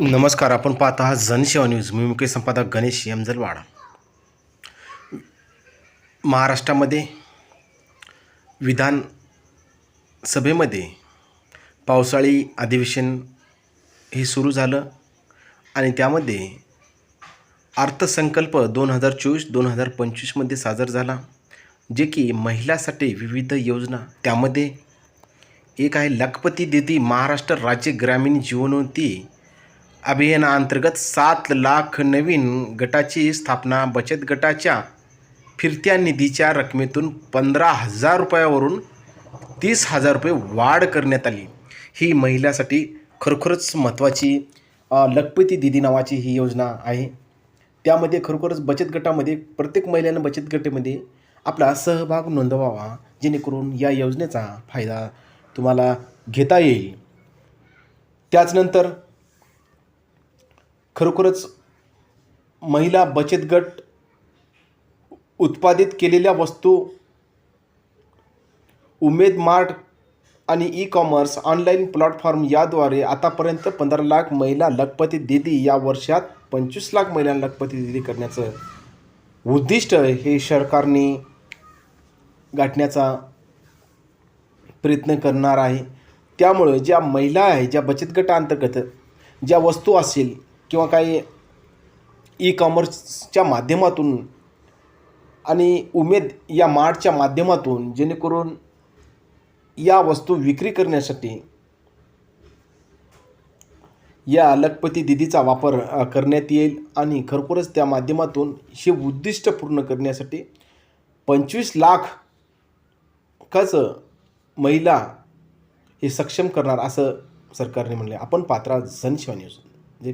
नमस्कार आपण पाहत आहात जनसेवा न्यूज. मी मुख्य संपादक गणेश यमजलवाडा. महाराष्ट्रामध्ये विधान सभेमध्ये पावसाळी अधिवेशन हे सुरू झालं आणि त्यामध्ये अर्थसंकल्प दोन हजार चोवीस दोन हजार पंचवीसमध्ये सादर झाला जे की महिलासाठी विविध योजना. त्यामध्ये एक आहे लखपती दीदी महाराष्ट्र राज्य ग्रामीण जीवनोन्नती अभियानाअंतर्गत सात लाख नवीन गटाची स्थापना बचत गटाच्या फिरत्या निधीच्या रकमेतून पंधरा हजार रुपयावरून तीस हजार रुपये वाढ करण्यात आली. ही महिलासाठी खरोखरच महत्त्वाची लखपती दिदी नावाची ही योजना आहे. त्यामध्ये खरोखरच बचत गटामध्ये प्रत्येक महिलेनं बचत गटामध्ये आपला सहभाग नोंदवावा जेणेकरून या योजनेचा फायदा तुम्हाला घेता येईल. त्याचनंतर खरोखरच महिला बचत गट उत्पादित केलेल्या वस्तू उमेद मार्ट आणि ई कॉमर्स ऑनलाईन प्लॅटफॉर्म याद्वारे आतापर्यंत पंधरा लाख महिला लखपती दिदी या वर्षात पंचवीस लाख महिलांना लखपती दिदी करण्याचं उद्दिष्ट हे सरकारने गाठण्याचा प्रयत्न करणार आहे. त्यामुळं ज्या महिला आहे ज्या बचत गटाअंतर्गत ज्या वस्तू असेल किंवा काही ई कॉमर्सच्या माध्यमातून आणि उमेद या मार्टच्या माध्यमातून जेणेकरून या वस्तू विक्री करण्यासाठी या लखपती दिदीचा वापर करण्यात येईल आणि खरोखरच त्या माध्यमातून हे उद्दिष्ट पूर्ण करण्यासाठी पंचवीस लाख कच महिला हे सक्षम करणार असं सरकारने म्हणले. आपण पात्रा जनशिवा न्यूज.